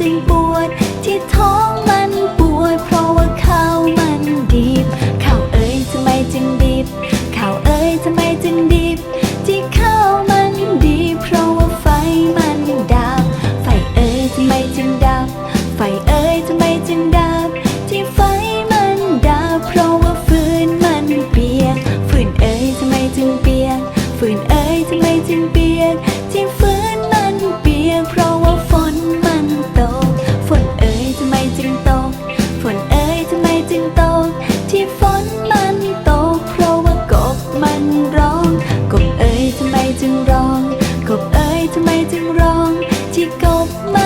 จึงปวดที่ท้อ อบมา